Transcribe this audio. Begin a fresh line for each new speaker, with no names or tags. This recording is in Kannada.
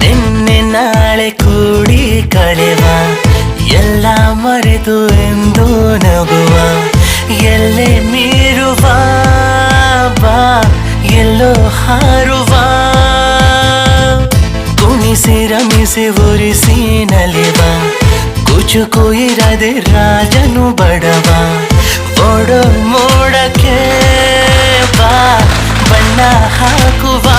ನಿನ್ನೆ ನಾಳೆ ಕೂಡಿ ಕಳೆವ. ಎಲ್ಲ ಮರೆತು ಎಂದು ನಗುವ. ಎಲ್ಲೆ ಮೀರುವ. ಬಾ, ಎಲ್ಲೋ ಹಾರುವ. ಕುಣಿಸಿ ರಮಿಸಿ ಉರಿಸಿ ನಲಿವ. ಕುಚುಕು ಇರದೆ ರಾಜನು ಬಡವ. ಓಡೋ ಮೋಡಕ್ಕೆ ಬಾ, ಬಣ್ಣ ಹಾಕುವ.